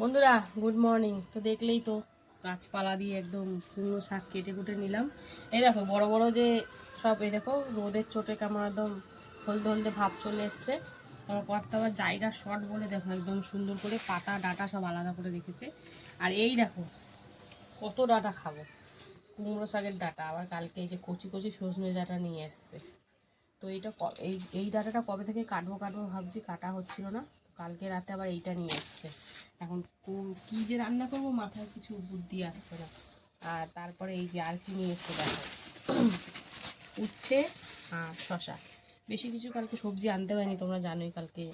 বন্ধুরা good morning তো দেখলেই তো গাছপালা দিয়ে একদম কুমড়ো শাক কেটে কুটে নিলাম। এই দেখো, বড় বড় যে সব, এই দেখো, রোদের চোটে কেমন একদম হলদে হলদে ভাব চলে এসছে। তারপর কয়েকটা আবার জায়গা শর্ট বলে দেখো, একদম সুন্দর করে পাতা, ডাটা সব আলাদা করে রেখেছে। আর এই দেখো, কত ডাটা খাব। কুমড়ো শাকের ডাটা, আবার কালকে এই যে কচি কচি সজনে ডাটা নিয়ে এসছে। তো এইটা এই এই ডাটাটা কবে থেকে কাটবো কাটবো ভাবছি, কাটা হচ্ছিল না। কালকে রাতে আবার এইটা নিয়ে এসছে। এখন কি যে রান্না করব, মাথায় কিছু বুদ্ধি আসছে না। আর তারপরে এই যে আর কি নিয়ে এসছে, দেখো। উচ্ছে আর শশা বেশি কিছু কালকে সবজি আনতে পারিনি, তোমরা জানোই কালকে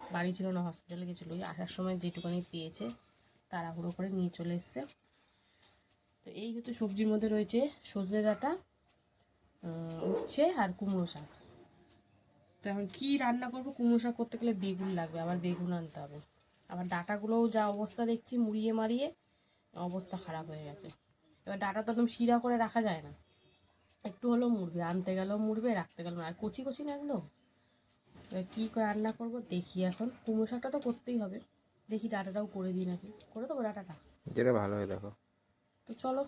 বাড়ি ছিল না হসপিটালে গেছিল। আসার সময় যেটুকুনি পেয়েছে, তাড়াহুড়ো করে নিয়ে চলে এসছে। তো এই হচ্ছে সবজির মধ্যে রয়েছে সজনে ডাঁটা উচ্ছে আর কুমড়ো শাক। তো এখন কী রান্না করব, কুমড়ো শাক করতে গেলে বেগুন লাগবে, আবার বেগুন আনতে হবে। আবার ডাটাগুলোও যা অবস্থা দেখছি মুড়িয়ে মারিয়ে অবস্থা খারাপ হয়ে গেছে। এবার ডাটা তো একদম শিরা করে রাখা যায় না। একটু হলেও মুড়বে আনতে গেলেও মুড়বে রাখতে গেলেও আর কচি কচি না একদম। এবার কী করে রান্না করব দেখি এখন। কুমড়ো শাকটা তো করতেই হবে। দেখি ডাটাটাও করে দিই নাকি। করে দেবো ডাটাটা। যেটা ভালো হয় দেখো। তো চলো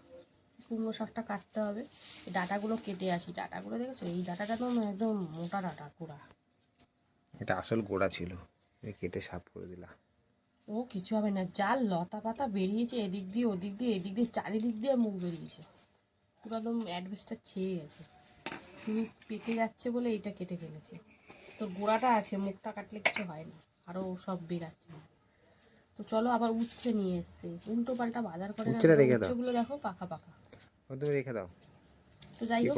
কুমড়ো শাকটা কাটতে হবে। এই ডাটাগুলো কেটে আসি। ডাটাগুলো দেখেছ? এই ডাটাটা তো একদম মোটা ডাটা পুরা এটা আসল গোড়া ছিল। কেটে সাফ করে দিলা ও কিছু হবে না যা লতা পাতা বেরিয়েছে এদিক দিয়ে ওদিক দিয়ে এদিক দিয়ে চারিদিক দিয়ে মুখ বেরিয়েছে। পুরো একদম অ্যাডভেস্টার ছেয়ে গেছে। শুধু পেকে যাচ্ছে বলে এইটা কেটে ফেলেছে। তো গোড়াটা আছে মুখটা কাটলে কিছু হয় না আরও সব বেরাচ্ছে। তো চলো আবার উচ্ছে নিয়ে এসছে। উল্টো পাল্টা বাজার করে। উচ্ছেগুলো দেখো পাকা পাকা। তুমি রেখে দাও। তো যাই হোক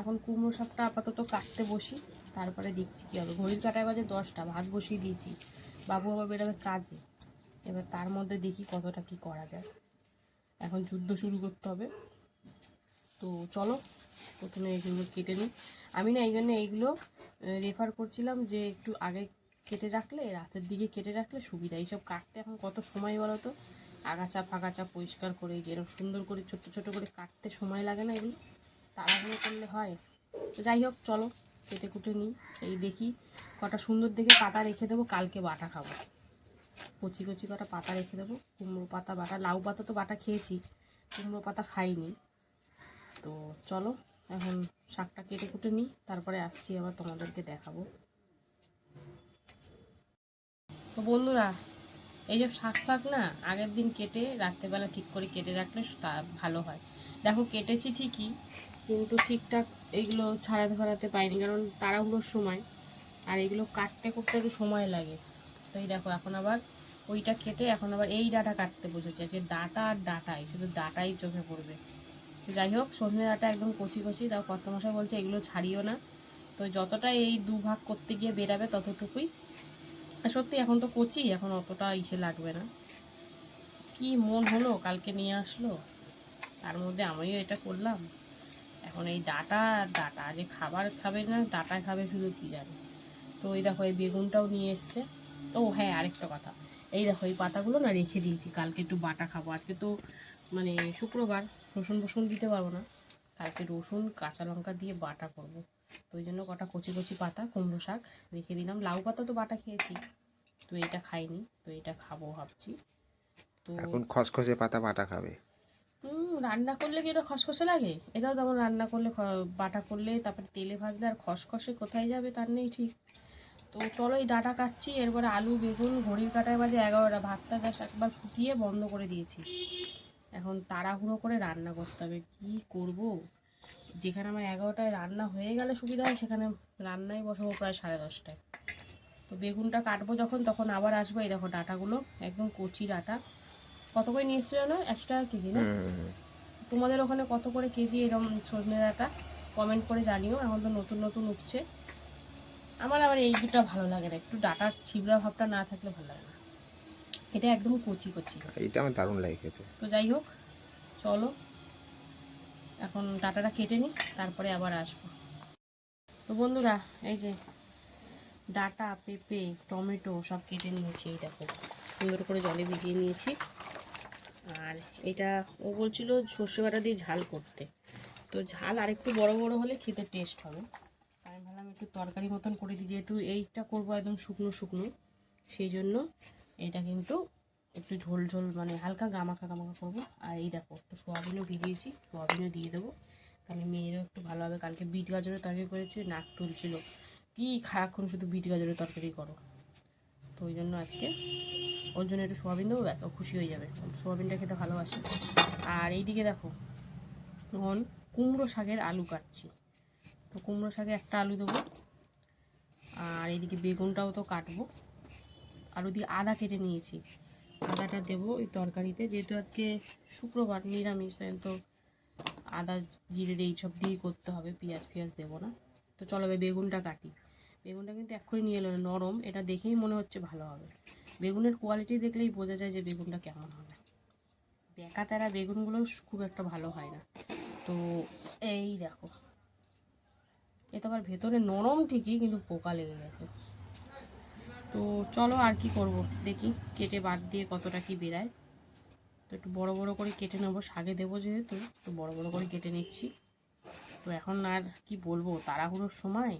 এখন কুমড়ো শাকটা আপাতত কাটতে বসি। তারপরে দেখছি কী হবে। ঘড়ির কাটায় বাজে দশটা ভাত বসিয়ে দিয়েছি। বাবু আবার বেরোবে কাজে। এবার তার মধ্যে দেখি কতটা কি করা যায়। এখন যুদ্ধ শুরু করতে হবে। তো চলো, প্রথমে এইগুলো কেটে নিই। আমি না এই জন্য এইগুলো রেফার করছিলাম যে একটু আগে কেটে রাখলে, রাতের দিকে কেটে রাখলে সুবিধা। এইসব কাটতে এখন কত সময় বলো তো? আগাছা ফাগাচা পরিষ্কার করে যেরকম সুন্দর করে ছোট ছোট করে কাটতে সময় লাগে না এগুলো, তাড়াহুড়ো করলে হয়। যাই হোক, চলো। কেটে কুটে নিই। এই দেখি কটা সুন্দর দেখে পাতা রেখে দেবো, কালকে বাটা খাব। কচি কচি কটা পাতা রেখে দেবো, কুমড়ো পাতা বাটা, লাউ পাতা তো বাটা খেয়েছি, কুমড়ো পাতা খাইনি। তো চলো, এখন শাকটা কেটে কুটে নিই, তারপরে আসছি আবার তোমাদেরকে দেখাবো। তো বন্ধুরা, এই যে শাক ফাক না, আগের দিন কেটে রাত্রেবেলা ঠিক করে কেটে রাখলে তা ভালো হয়। দেখো, কেটেছি ঠিকই কিন্তু ঠিকঠাক এইগুলো ছাড়াতে ফাড়াতে পাইনি কারণ তাড়াহুড়োর সময়। আর এগুলো কাটতে করতে একটু সময় লাগে। তো এই দেখো, এখন আবার ওইটা কেটে এখন আবার এই ডাটা কাটতে বসেছে, যে ডাটা আর ডাটাই, শুধু ডাটাই চোখে পড়বে। যাই হোক, সজনে ডাটা একদম কচি কচি, তাও কত মশাই বলছে এগুলো ছাড়িও না। তো যতটা এই দু ভাগ করতে গিয়ে বেরাবে ততটুকুই। আর সত্যি এখন তো কচি, এখন অতটা ইসে লাগবে না। কি মন হলো কালকে নিয়ে আসলো? তার মধ্যে আমিও এটা করলাম। এখন এই ডাটা ডাটা যে খাবার খাবে না, ডাটা খাবে শুধু কি জানে। তো এই দেখো, এই বেগুনটাও নিয়ে এসছে। ও হ্যাঁ আরেকটা কথা। এই দেখো, এই পাতাগুলো না রেখে দিয়েছি। কালকে একটু বাটা খাব। আজকে তো মানে শুক্রবার, রসুন ফসুন দিতে পারব না। কালকে রসুন, কাঁচা লঙ্কা দিয়ে বাটা করব। তো ওই জন্য কটা কচি কচি পাতা, কুমড়ো শাক রেখে দিলাম। লাউ পাতা তো বাটা খেয়েছি। তো এটা খাইনি। তো এটা খাব ভাবছি। তো এখন খসখসে পাতা বাটা খাবে। হুম, রান্না করলে কি এটা খসখসে লাগে? এটাও তেমন রান্না করলে বাটা করলে তারপরে তেলে ভাজলে আর খসখসে কোথায় যাবে তার নেই ঠিক। তো চলো এই ডাটা কাটছি, এরপরে আলু, বেগুন, ঘড়ির কাটায় বাজে এগারোটা। ভাতটা জাস্ট একবার ফুটিয়ে বন্ধ করে দিয়েছি। এখন তাড়াহুড়ো করে রান্না করতে হবে, কী করব? যেখানে আমার এগারোটায় রান্না হয়ে গেলে সুবিধা হয়, সেখানে রান্নাই বসাবো প্রায় সাড়ে দশটায়। তো বেগুনটা কাটবো যখন, তখন আবার আসব এই দেখো ডাটাগুলো, একদম কচি ডাটা। কত করে নিয়ে এসছো জানো? একশো টাকা কেজি না? তোমাদের ওখানে কত করে কেজি এরকম সজনে ডাঁটা? কমেন্ট করে জানিও এখন তো নতুন নতুন উঠছে। আমার আবার এই দুটা ভালো লাগে না একটু ডাটার ছিবড়া ভাবটা না থাকলে ভালো লাগে না। এটা একদম কচি কচি। এইটা আমার দারুণ লাগে খেতে। তো যাই হোক চলো এখন ডাটাটা কেটে নিই তারপরে আবার আসব। তো বন্ধুরা এই যে ডাটা পেঁপে টমেটো সব কেটে নিয়েছি এই দেখো। সুন্দর করে জলে ভিজিয়ে নিয়েছি। আর এটা ও বলছিল সর্ষে বাটা দিয়ে ঝাল করতে। তো ঝাল আরেকটু বড় বড় হলে খেতে টেস্ট হবে। আমি ভাবলাম একটু তরকারি মতন করে দিই, যেহেতু এইটা করব একদম শুকনো শুকনো সেই জন্য এটা কিন্তু একটু ঝোল ঝোল মানে হালকা গামাখা গামাখা করব। আর এই দেখো, একটু সোয়াবিনও ভিজিয়েছি, সোয়াবিনও দিয়ে দেবো। তাহলে মেয়েরও একটু ভালো হবে কালকে বিট গাজরের তরকারি করেছি, নাক তুলছিল। কি খারাপক্ষণ শুধু বিট গাজরের তরকারি করো। তো ওই জন্য আজকে ওর জন্য একটু সোয়াবিন দেবো, ব্যাস, ও খুশি হয়ে যাবে। সোয়াবিনটা খেতে ভালোবাসে। আর এইদিকে দেখো, এখন কুমড়ো শাকের আলু কাটছি। তো কুমড়ো শাকে একটা আলু দেবো, আর এইদিকে বেগুনটাও তো কাটবো। আর ওদিকে আদা কেটে নিয়েছি। আদাটা দেবো ওই তরকারিতে, যেহেতু আজকে শুক্রবার, নিরামিষ, তাই তো আদা, জিরে এইসব দিয়েই করতে হবে, পেঁয়াজ ফেঁয়াজ দেবো না। তো চলো বেগুনটা কাটি। বেগুনটা কিন্তু এক্ষুনি নিয়ে এলো, নরম, এটা দেখেই মনে হচ্ছে ভালো হবে। বেগুনের কোয়ালিটি দেখলেই বোঝা যায় যে বেগুনটা কেমন হবে। বেকা তেরা বেগুনগুলো খুব একটা ভালো হয় না। তো এই দেখো। এ তো আবার ভেতরে নরম ঠিকই, কিন্তু পোকা লেগে গেছে। তো চলো আর কি করব? দেখি কেটে বাদ দিয়ে কতটা কি বেরায়। তো একটু বড় বড় করে কেটে নেব। শাগে দেবো যেহেতু একটু বড় বড় করে কেটে নিচ্ছি। তো এখন আর কি বলব? তাড়াহুড়োর সময়।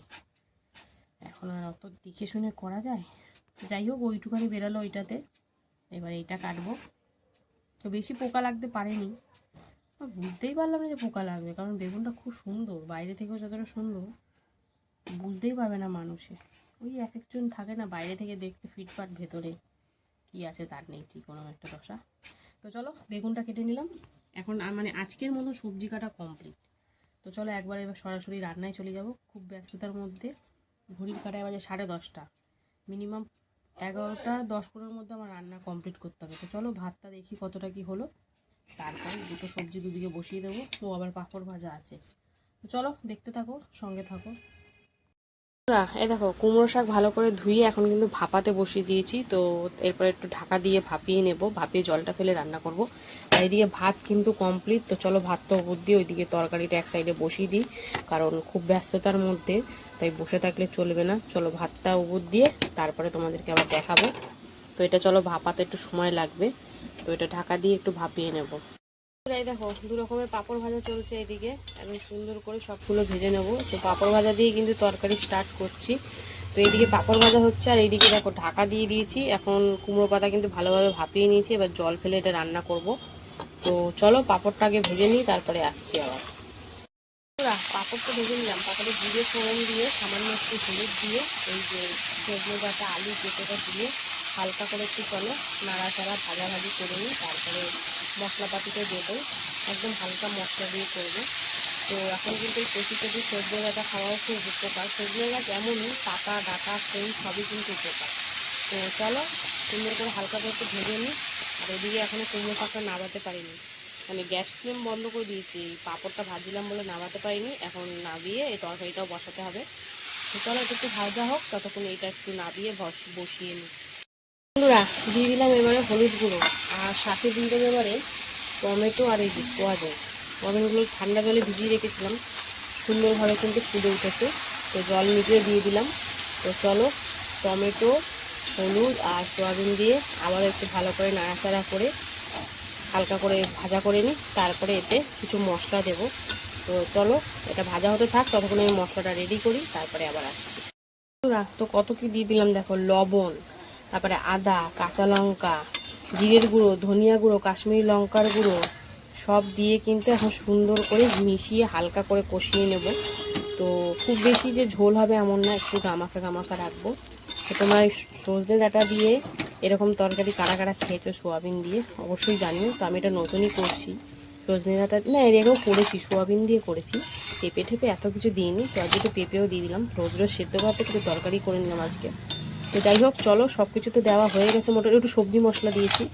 এখন আর অত দেখে শুনে করা যায়? যাই হোক ওইটুখানি বেরোলো ওইটাতে। এবার এইটা কাটবো। তো বেশি পোকা লাগতে পারেনি। বুঝতেই পারলাম না যে পোকা লাগবে, কারণ বেগুনটা খুব সুন্দর, বাইরে থেকেও যতটা সুন্দর, বুঝতেই পারবে না মানুষে। ওই এক একজন থাকে না, বাইরে থেকে দেখতে ফিটফাট, ভেতরে কি আছে তার নেই ঠিক কোনো একটা দশা। তো চলো, বেগুনটা কেটে নিলাম। এখন মানে আজকের মতো সবজি কাটা কমপ্লিট। তো চলো, একবার এবার সরাসরি রান্নায় চলে যাব। খুব ব্যস্ততার মধ্যে, ঘড়ির কাটায় বাজে সাড়ে দশটা। মিনিমাম এগারোটা, দশ পনেরোর মধ্যে আমার রান্না কমপ্লিট করতে হবে। তো চলো ভাতটা দেখি কতটা কি হলো। তারপর দুটো সবজি দুদিকে বসিয়ে দেবো। তো আবার পাঁপড় ভাজা আছে। তো চলো দেখতে থাকো, সঙ্গে থাকো। না, এই দেখো, কুমড়ো শাক ভালো করে ধুয়ে এখন কিন্তু ভাপাতে বসিয়ে দিয়েছি। তো এরপর একটু ঢাকা দিয়ে ভাপিয়ে নেব, ভাপিয়ে জলটা ফেলে রান্না করব। আর এদিকে ভাত কিন্তু কমপ্লিট তো চলো ভাতটা উপর দিয়ে ওইদিকে তরকারিটা এক সাইডে বসিয়ে দিই, কারণ খুব ব্যস্ততার মধ্যে, তাই বসে থাকলে চলবে না। চলো ভাতটা উপর দিয়ে তারপরে তোমাদেরকে আবার দেখাবো। তো এটা চলো ভাপাতে একটু সময় লাগবে, তো এটা ঢাকা দিয়ে একটু ভাপিয়ে নেব। এই দেখো দু রকমের পাঁপড় ভাজা চলছে এদিকে। একদম সুন্দর করে সবগুলো ভেজে নেব। তো পাঁপড় ভাজা দিয়ে কিন্তু তরকারি স্টার্ট করছি। তো এইদিকে পাঁপড় ভাজা হচ্ছে আর এইদিকে দেখো ঢাকা দিয়ে দিয়েছি। এখন কুমড়ো পাতা কিন্তু ভালোভাবে ভাপিয়ে নিয়েছি এবার জল ফেলে এটা রান্না করব। তো চলো পাঁপড়টা আগে ভেজে নিই তারপরে আসছি আবার। বন্ধুরা, পাঁপড়টা ভেজে নিলাম। পাঁপড়ে জিরে ফোড়ন দিয়ে সামান্য একটু হলুদ দিয়ে এই যে সজনে ডাটা আলু কেটেটা দিয়ে হালকা করে একটু চলো, নাড়াচাড়া ভাজাভাজি করে নিই, তারপরে মশলাপাতিটা দেবো একদম হালকা মশলা দিয়ে করব। তো এখন কিন্তু এই কচি কচি সজনে ডাটা খাওয়াও খুব উপকার। সজনে গাছ এমনই পাতা, ডাটা ফুল সবই কিন্তু উপকার। তো চলো, সুন্দর করে হালকা করে একটু ভেজে নিই। আর ওদিকে এখনও কুমড়ো শাকটা নামাতে পারিনি। মানে গ্যাস ফ্লেম বন্ধ করে দিয়েছি। পাঁপড়টা ভাজছিলাম বলে নামাতে পারিনি। এখন নাবিয়ে এই তরকারিটাও বসাতে হবে। তো চলো একটু ভাজা হোক। ততক্ষণ এইটা একটু নাবিয়ে বস- বসিয়ে নিই। বন্ধুরা, দিয়ে দিলাম এবারে হলুদ গুঁড়ো। আর সাথে দিয়ে দেবো এবারে টমেটো আর এই যে সোয়াবিনগুলো ঠান্ডা জলে ভিজিয়ে রেখেছিলাম। সুন্দরভাবে কিন্তু ফুটে উঠেছে। তো জল নিভিয়ে দিয়ে দিলাম। তো চলো, টমেটো, হলুদ আর সোয়াবিন দিয়ে আবার একটু ভালো করে নাড়াচাড়া করে, হালকা করে ভাজা করে নিই। তারপরে এতে কিছু মশলা দেব। তো চলো, এটা ভাজা হতে থাক, ততক্ষণ আমি মশলাটা রেডি করি, তারপরে আবার আসছি। তো কত কি দিয়ে দিলাম? দেখো, লবণ। তারপরে আদা, কাঁচা লঙ্কা, জিরের গুঁড়ো, ধনিয়া গুঁড়ো, কাশ্মীরি লঙ্কার গুঁড়ো, সব দিয়ে কিন্তু এখন সুন্দর করে মিশিয়ে হালকা করে কষিয়ে নেব। তো খুব বেশি যে ঝোল হবে এমন না, একটু গামাখা গামাখা রাখব। তো তোমরা সজনে ডাঁটা দিয়ে এরকম তরকারি কারা কারা খেয়েছো সোয়াবিন দিয়ে অবশ্যই জানিও। তো আমি এটা নতুনই করছি। সজনে ডাঁটা, না, এর করেছি, সোয়াবিন দিয়ে করেছি। পেঁপে ঠেপে এত কিছু দিইনি, তো আজকে পেঁপেও দিয়ে দিলাম। রোজ রোজ সেদ্ধ ভাতে একটু তরকারি করে নিলাম আজকে। তো যাই হোক, চলো সব কিছু তো দেওয়া হয়ে গেছে। মোটামুটি একটু সবজি মশলা দিয়েছি।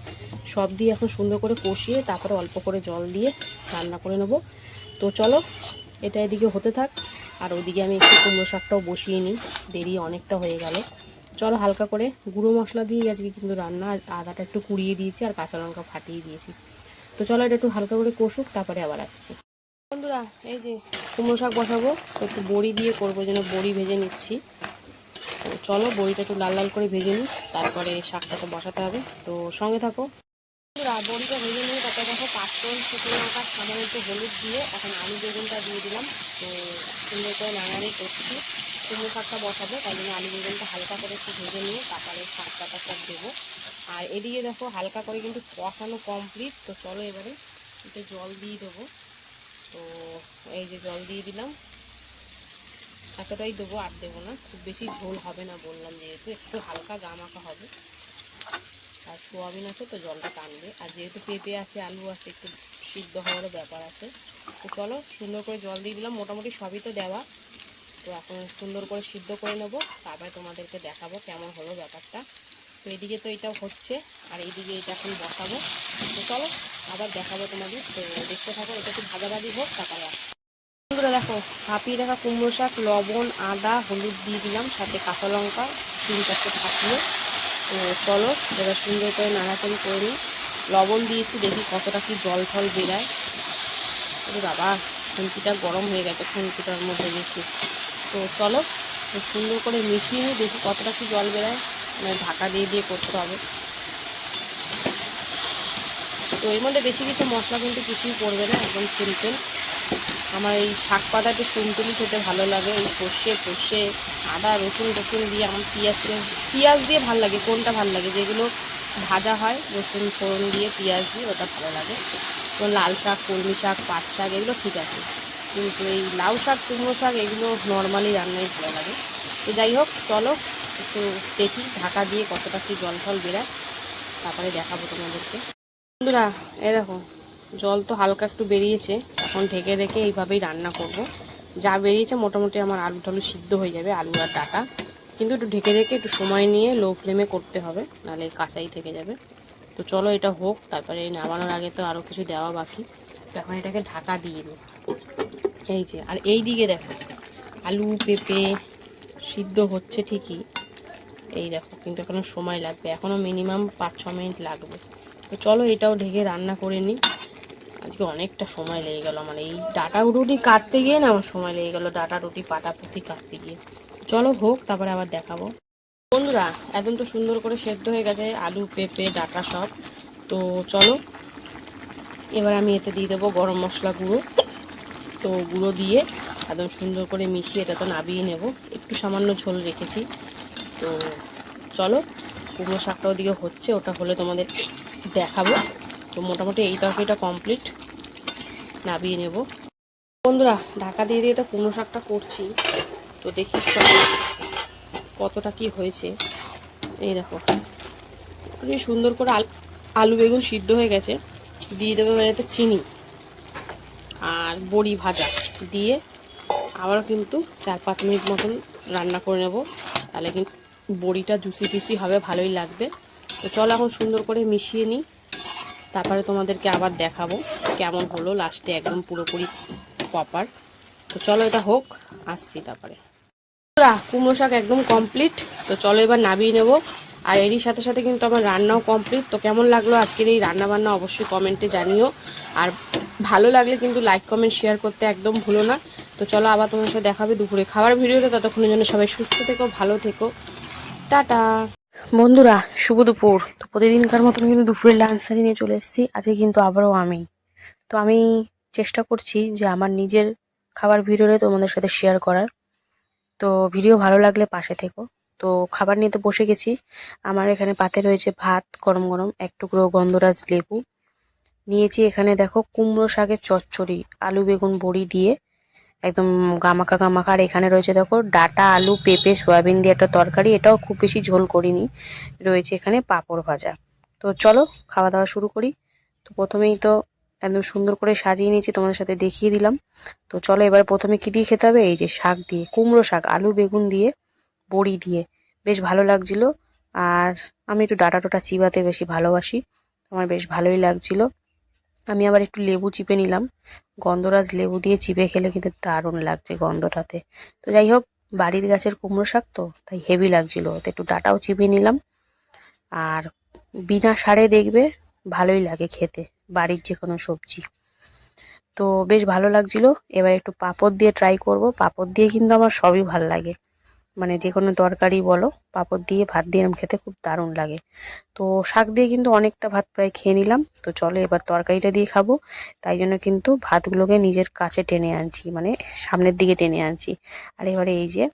সব দিয়ে এখন সুন্দর করে কষিয়ে তারপরে অল্প করে জল দিয়ে রান্না করে নেব। তো চলো, এটা এদিকে হতে থাক। আর ওদিকে আমি একটু কুমড়ো শাকটাও বসিয়ে নিই। দেরি অনেকটা হয়ে গেল। চলো, হালকা করে গুঁড়ো মশলা দিয়ে আজকে কিন্তু রান্না আদাটা একটু কুড়িয়ে দিয়েছি আর কাঁচা লঙ্কা ফাটিয়ে দিয়েছি। তো চলো, এটা একটু হালকা করে কষুক, তারপরে আবার আসছি। বন্ধুরা, এই যে কুমড়ো শাক বসাবো একটু বড়ি দিয়ে করব, যেন বড়ি ভেজে নিচ্ছি। তো চলো বড়িটা একটু লাল লাল করে ভেজে নিই, তারপরে শাকটা তো বসাতে হবে। তো সঙ্গে থাকো। বড়িটা ভেজে নিয়ে তারপরে দেখো পাঁচফোড়ন শুকনো লঙ্কা, সামান্য একটু হলুদ দিয়ে এখন আলু বেগুনটা দিয়ে দিলাম। তো সুন্দর করে নাড়াড়ি করছি। কুমড়ো শাকটা বসাবো, তাই জন্য আলু বেগুনটা হালকা করে একটু ভেজে নিয়ে তারপরে শাক পাতা সব দেবো। আর এদিকে দেখো হালকা করে কিন্তু কষানো কমপ্লিট তো চলো এবারে একটু জল দিয়ে দেবো। তো এই যে জল দিয়ে দিলাম। এতটাই দেবো আর দেবো না, খুব বেশি ঝোল হবে না বললাম যেহেতু, একটু হালকা গামাখা হবে। আর সোয়াবিন আছে তো জলটা টানবে। আর যেহেতু পেঁপে আছে, আলু আছে, একটু সিদ্ধ হওয়ারও ব্যাপার আছে। তো চলো সুন্দর করে জল দিয়ে দিলাম, মোটামুটি সবই তো দেওয়া। তো এখন সুন্দর করে সিদ্ধ করে নেব, তারপরে তোমাদেরকে দেখাবো কেমন হলো ব্যাপারটা। তো এদিকে তো এটা হচ্ছে, আর এইদিকে এটা এখন বসাবো। তো চলো আবার দেখাবো তোমাদের। তো দেখতে থাকো, এটা একটু ভাজাভাজি হোক, তারপরে। বন্ধুরা দেখো হাঁপিয়ে রাখা কুমড়ো শাক, লবণ, আদা, হলুদ দিয়ে দিলাম, সাথে কাঁচা লঙ্কা, তিন চারটে ফাটিয়ে চলো, এবার সুন্দর করে নাড়াচাড়ি করে নিই। লবণ দিয়েছি, দেখি কতটা কি জল ফল বেরায়। বাবা, খুন্তিটা গরম হয়ে গেছে, খুন্তিটার মধ্যে বেশি তো চলো সুন্দর করে মিশিয়ে নিই, দেখি কতটা কি জল বেরায়। মানে ঢাকা দিয়ে দিয়ে করতে হবে। তো এর মধ্যে বেশি কিছু মশলা কিন্তু কিছুই পড়বে না, একদম সিম্পল। আমার এই শাক পাতা একটু খেতে ভালো লাগে। এই সর্ষে ফর্ষে আদা, রসুন টসুন দিয়ে আমার পেঁয়াজ পেঁয়াজ দিয়ে ভালো লাগে, কোনটা ভালো লাগে? যেগুলো ভাজা হয়, রসুন ফোড়ন দিয়ে পেঁয়াজ দিয়ে ওটা ভালো লাগে। যেমন লাল শাক, কলমি শাক, পাট শাক, এগুলো ঠিক আছে। কিন্তু এই লাউ শাক, কুমড়ো শাক, এগুলো নর্মালি রান্নাই ভালো লাগে। তো যাই হোক, চলো একটু দেখি ঢাকা দিয়ে কতটা কি জল ফল বেরায়। তারপরে দেখাবো তোমাদেরকে। বন্ধুরা, এই দেখো জল তো হালকা একটু বেরিয়েছে, এখন ঢেকে রেখে এইভাবেই রান্না করব। যা বেরিয়েছে মোটামুটি আমার আলু টালু সিদ্ধ হয়ে যাবে, আলু আর ডাটা। কিন্তু একটু ঢেকে রেখে একটু সময় নিয়ে লো ফ্লেমে করতে হবে, নাহলে কাঁচাই থেকে যাবে। তো চলো এটা হোক, তারপরে এই নামানোর আগে তো আরও কিছু দেওয়া বাকি। এখন এটাকে ঢাকা দিয়ে দিই এই যে, আর এই দিকে দেখো, আলু, পেঁপে সিদ্ধ হচ্ছে ঠিকই। এই দেখো, কিন্তু এখনও সময় লাগবে, এখনও মিনিমাম পাঁচ ছ মিনিট লাগবে। তো চলো এটাও ঢেকে রান্না করে নিই। আজকে অনেকটা সময় লেগে গেল মানে এই ডাটা রুটি কাটতে গিয়ে না আমার সময় লেগে গেল ডাটা রুটি পাটাপুটি কাটতে গিয়ে। চলো হোক, তারপরে আবার দেখাবো। বন্ধুরা, একদম তো সুন্দর করে সেদ্ধ হয়ে গেছে আলু, পেঁপে, ডাটা সব। তো চলো, এবার আমি এতে দিয়ে দেবো গরম মশলা গুঁড়ো। তো গুঁড়ো দিয়ে একদম সুন্দর করে মিশিয়ে এটা তো নাবিয়ে নেব। একটু সামান্য ঝোল রেখেছি। তো চলো, কুমড়ো শাকটা ওদিকে হচ্ছে, ওটা হলে তোমাদের দেখাবো। তো মোটামুটি এই তরকারিটা কমপ্লিট নাবিয়ে নেব। বন্ধুরা, ঢাকা দিয়ে দিয়ে তো কুমড়ো শাকটা করছি। তো দেখি কতটা কি হয়েছে। এই দেখো খুবই সুন্দর করে আলু বেগুন সিদ্ধ হয়ে গেছে, দিয়ে দেবো এতে চিনি আর বড়ি ভাজা। দিয়ে আবার কিন্তু চার পাঁচ মিনিট মতন রান্না করে নেব। তাহলে কিন্তু বড়িটা জুসি জুসি হবে, ভালোই লাগবে। তো চলো এখন সুন্দর করে মিশিয়ে নিই। তারপরে তোমাদেরকে আবার দেখাবো কেমন হলো লাস্টে একদম পুরোপুরি প্রপার তো চলো এটা হোক, আসছি তারপরে। কুমড়ো শাক একদম কমপ্লিট তো চলো এবার নামিয়ে নেব। আর এরই সাথে সাথে কিন্তু আমার রান্নাও কমপ্লিট তো কেমন লাগল আজকের এই রান্না বান্না অবশ্যই কমেন্টে জানিও। আর ভালো লাগলে কিন্তু লাইক কমেন্ট শেয়ার করতে একদম ভুলো না। তো চলো আবার তোমার সাথে দেখাবে দুপুরে খাবার ভিডিওতে। ততক্ষণের জন্য সবাই সুস্থ থেকো, ভালো থেকো। টাটা। বন্ধুরা, শুভ দুপুর। তো প্রতিদিনকার মতন কিন্তু দুপুরের লাঞ্চ সারি নিয়ে চলে এসেছি। আজকে কিন্তু আবারও আমি। তো আমি চেষ্টা করছি যে আমার নিজের খাবার ভিডিওতে তোমাদের সাথে শেয়ার করার। তো ভিডিও ভালো লাগলে পাশে থেকো। তো খাবার নিয়ে তো বসে গেছি। আমার এখানে পাতে রয়েছে ভাত, গরম গরম, এক টুকরো গন্ধরাজ লেবু। নিয়েছি এখানে দেখো কুমড়ো শাকের চচ্চড়ি, আলু, বেগুন, বড়ি দিয়ে একদম গামাকা গামাকা আর এখানে রয়েছে দেখো, ডাটা, আলু, পেঁপে, সয়াবিন দিয়ে একটা তরকারি। এটাও খুব বেশি ঝোল করিনি। রয়েছে এখানে পাঁপড় ভাজা। তো চলো, খাওয়া দাওয়া শুরু করি। তো প্রথমেই তো একদম সুন্দর করে সাজিয়ে নিয়েছি, তোমাদের সাথে দেখিয়ে দিলাম। তো চলো, এবার প্রথমে কি দিয়ে খেতে হবে? এই যে শাক দিয়ে, কুমড়ো শাক, আলু, বেগুন দিয়ে, বড়ি দিয়ে। বেশ ভালো লাগছিল। আর আমি একটু ডাটা টোটা চিবাতে বেশি ভালোবাসি। আমার বেশ ভালোই লাগছিল। আমি আবার একটু লেবু চিপে নিলাম। গন্ধরাজ লেবু দিয়ে চিপে খেলে কিন্তু দারুণ লাগছে গন্ধটাতে। তো যাই হোক, বাড়ির গাছের কুমড়ো শাক তো, তাই হেভি লাগছিল। তো একটু ডাটাও চিপে নিলাম। আর বিনা সারে দেখবে ভালোই লাগে খেতে, বাড়ির যে কোনো সবজি। তো বেশ ভালো লাগছিল। এবার একটু পাঁপড় দিয়ে ট্রাই করব। পাঁপড় দিয়ে কিন্তু আমার সবই ভালো লাগে। মানে যে কোনো তরকারি বলো, পাঁপড় দিয়ে, ভাত দিয়ে খেতে খুব দারুণ লাগে। তো শাক দিয়ে কিন্তু অনেকটা ভাত প্রায় খেয়ে নিলাম। তো চলো এবার তরকারিটা দিয়ে খাব। তাই জন্য কিন্তু ভাতগুলোকে নিজের কাছে টেনে আনছি মানে সামনের দিকে টেনে আনছি। আর এবারে এই যে,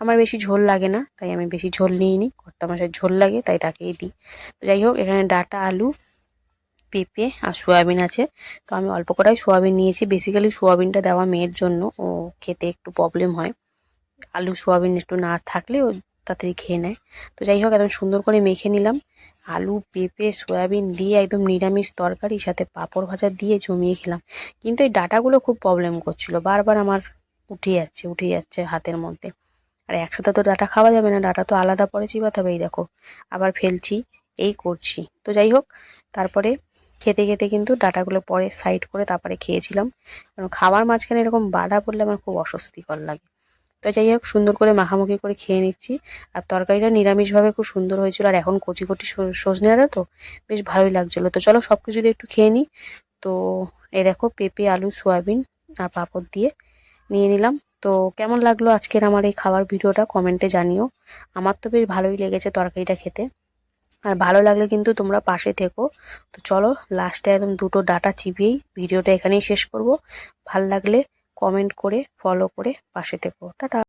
আমার বেশি ঝোল লাগে না, তাই আমি বেশি ঝোল নিইনি। কর্তা মাছের ঝোল লাগে, তাই তাকেই দিই। তো যাই হোক, এখানে ডাটা, আলু, পেঁপে আর সোয়াবিন আছে। তো আমি অল্প কটাই সোয়াবিন নিয়েছি। বেসিক্যালি সোয়াবিনটা দেওয়া মেয়ের জন্য। ও খেতে একটু প্রবলেম হয়। আলু, সোয়াবিন একটু না থাকলে ও তাড়াতাড়ি খেয়ে নেয়। তো যাই হোক, একদম সুন্দর করে মেখে নিলাম। আলু, পেঁপে, সয়াবিন দিয়ে একদম নিরামিষ তরকারি, সাথে পাঁপড় ভাজা দিয়ে জমিয়ে খেলাম। কিন্তু এই ডাটাগুলো খুব প্রবলেম করছিল। বারবার আমার উঠে যাচ্ছে উঠে যাচ্ছে হাতের মধ্যে। আর একসাথে তো ডাটা খাওয়া যাবে না, ডাটা তো আলাদা পরে চিবাতে হবে এই দেখো। আবার ফেলছি, এই করছি। তো যাই হোক, তারপরে খেতে খেতে কিন্তু ডাটাগুলো পরে সাইড করে তারপরে খেয়েছিলাম। কারণ খাবার মাঝখানে এরকম বাধা পড়লে আমার খুব অস্বস্তিকর লাগে। তো যাই হোক, সুন্দর করে মাখামাখি করে খেয়ে নিচ্ছি। আর তরকারিটা নিরামিষভাবে খুব সুন্দর হয়েছিল। আর এখন কচি কচি সজ- সজনে ডাঁটা তো বেশ ভালোই লাগছিল। তো চলো সব কিছু একটু খেয়ে নিই। তো এই দেখো, পেঁপে, আলু, সয়াবিন আর পাঁপড় দিয়ে নিয়ে নিলাম। তো কেমন লাগল আজকের আমার এই খাবার ভিডিওটা কমেন্টে জানিও। আমার তো বেশ ভালোই লেগেছে তরকারিটা খেতে। আর ভালো লাগলে কিন্তু তোমরা পাশে থেকো। তো চলো, লাস্টে একদম দুটো ডাটা চিবিয়েই ভিডিওটা এখানেই শেষ করব। ভালো লাগলে কমেন্ট করে ফলো করে পাশে থেকো। টাটা।